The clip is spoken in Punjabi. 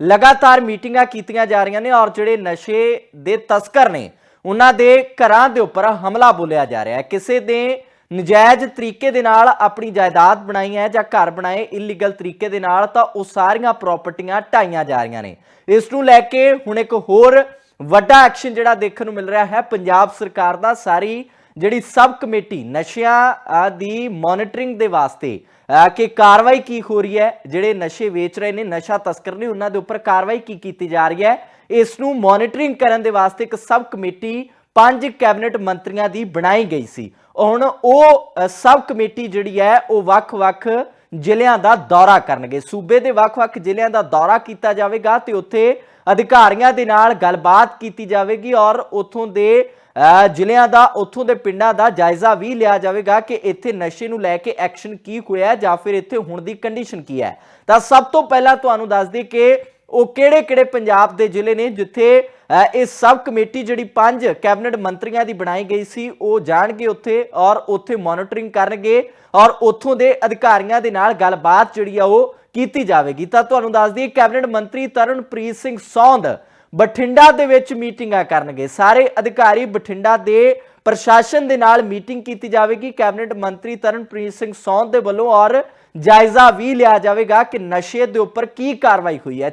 ਲਗਾਤਾਰ ਮੀਟਿੰਗਾਂ ਕੀਤੀਆਂ ਜਾ ਰਹੀਆਂ ਨੇ ਔਰ ਜਿਹੜੇ ਨਸ਼ੇ ਦੇ ਤਸਕਰ ਨੇ, ਉਹਨਾਂ ਦੇ ਘਰਾਂ ਦੇ ਉੱਪਰ ਹਮਲਾ ਬੋਲਿਆ ਜਾ ਰਿਹਾ ਹੈ। ਕਿਸੇ ਦੇ ਨਜਾਇਜ਼ ਤਰੀਕੇ ਦੇ ਨਾਲ ਆਪਣੀ ਜਾਇਦਾਦ ਬਣਾਈ ਹੈ ਜਾਂ ਘਰ ਬਣਾਏ ਇਲੀਗਲ ਤਰੀਕੇ ਦੇ ਨਾਲ, ਤਾਂ ਉਹ ਸਾਰੀਆਂ ਪ੍ਰਾਪਰਟੀਆਂ ਢਾਈਆਂ ਜਾ ਰਹੀਆਂ ਨੇ। ਇਸ ਨੂੰ ਲੈ ਕੇ ਹੁਣ ਇੱਕ ਹੋਰ ਵੱਡਾ ਐਕਸ਼ਨ ਜਿਹੜਾ ਦੇਖਣ ਨੂੰ ਮਿਲ ਰਿਹਾ ਹੈ। ਪੰਜਾਬ ਸਰਕਾਰ ਦਾ ਸਾਰੀ ਜਿਹੜੀ ਸਬ ਕਮੇਟੀ ਨਸ਼ਿਆਂ ਦੀ ਮੋਨਿਟਰਿੰਗ ਦੇ ਵਾਸਤੇ ਕਿ ਕਾਰਵਾਈ ਕੀ ਹੋ ਰਹੀ ਹੈ ਜਿਹੜੇ ਨਸ਼ੇ ਵੇਚ ਰਹੇ ਨੇ ਨਸ਼ਾ ਤਸਕਰ ਨੇ ਉਹਨਾਂ ਦੇ ਉੱਪਰ ਕਾਰਵਾਈ ਕੀ ਕੀਤੀ ਜਾ ਰਹੀ ਹੈ ਇਸ ਨੂੰ ਮੋਨਿਟਰਿੰਗ ਕਰਨ ਦੇ ਵਾਸਤੇ ਇੱਕ ਸਬ ਕਮੇਟੀ ਪੰਜ ਕੈਬਨਿਟ ਮੰਤਰੀਆਂ ਦੀ ਬਣਾਈ ਗਈ ਸੀ। ਹੁਣ ਉਹ ਅ, ਸਬ ਕਮੇਟੀ ਜਿਹੜੀ ਹੈ ਉਹ ਵੱਖ-ਵੱਖ ਜ਼ਿਲ੍ਹਿਆਂ ਦਾ ਦੌਰਾ ਕਰਨਗੇ। ਸੂਬੇ ਦੇ ਵੱਖ-ਵੱਖ ਜ਼ਿਲ੍ਹਿਆਂ ਦਾ ਦੌਰਾ ਕੀਤਾ ਜਾਵੇਗਾ ਤੇ ਉੱਥੇ ਅਧਿਕਾਰੀਆਂ ਦੇ ਨਾਲ ਗੱਲਬਾਤ ਕੀਤੀ ਜਾਵੇਗੀ ਔਰ ਉੱਥੋਂ ਦੇ ਜ਼ਿਲ੍ਹਿਆਂ ਦਾ, ਉੱਥੋਂ ਦੇ ਪਿੰਡਾਂ ਦਾ ਜਾਇਜ਼ਾ ਵੀ ਲਿਆ ਜਾਵੇਗਾ ਕਿ ਇੱਥੇ ਨਸ਼ੇ ਨੂੰ ਲੈ ਕੇ ਐਕਸ਼ਨ ਕੀ ਹੋਇਆ ਜਾਂ ਫਿਰ ਇੱਥੇ ਹੁਣ ਦੀ ਕੰਡੀਸ਼ਨ ਕੀ ਹੈ। ਤਾਂ ਸਭ ਤੋਂ ਪਹਿਲਾਂ ਤੁਹਾਨੂੰ ਦੱਸ ਦਈਏ ਕਿ ਉਹ ਕਿਹੜੇ-ਕਿਹੜੇ ਪੰਜਾਬ ਦੇ ਜ਼ਿਲ੍ਹੇ ਨੇ ਜਿੱਥੇ ਇਹ ਸਬ ਕਮੇਟੀ ਜਿਹੜੀ ਪੰਜ ਕੈਬਨਿਟ ਮੰਤਰੀਆਂ ਦੀ ਬਣਾਈ ਗਈ ਸੀ, ਉਹ ਜਾਣਗੇ ਉੱਥੇ ਔਰ ਉੱਥੇ ਮੋਨਿਟਰਿੰਗ ਕਰਨਗੇ ਔਰ ਉੱਥੋਂ ਦੇ ਅਧਿਕਾਰੀਆਂ ਦੇ ਨਾਲ ਗੱਲਬਾਤ ਜਿਹੜੀ ਆ ਉਹ ਕੀਤੀ ਜਾਵੇਗੀ। ਤਾਂ ਤੁਹਾਨੂੰ ਦੱਸ ਦਈਏ ਕੈਬਨਿਟ ਮੰਤਰੀ ਤਰਨਪ੍ਰੀਤ ਸਿੰਘ ਸੌਂਦ ਬਠਿੰਡਾ ਦੇ ਵਿੱਚ ਮੀਟਿੰਗਾਂ ਕਰਨਗੇ। ਸਾਰੇ ਅਧਿਕਾਰੀ ਬਠਿੰਡਾ ਦੇ ਪ੍ਰਸ਼ਾਸਨ ਦੇ ਨਾਲ ਮੀਟਿੰਗ ਕੀਤੀ ਜਾਵੇਗੀ। ਕੈਬਨਿਟ ਮੰਤਰੀ ਤਰਨਪ੍ਰੀਤ ਸਿੰਘ ਸੌਂਦ ਦੇ ਵੱਲੋਂ ਔਰ ਜਾਇਜ਼ਾ ਵੀ ਲਿਆ ਜਾਵੇਗਾ ਕਿ ਨਸ਼ੇ ਦੇ ਉੱਪਰ ਕੀ ਕਾਰਵਾਈ ਹੋਈ ਹੈ।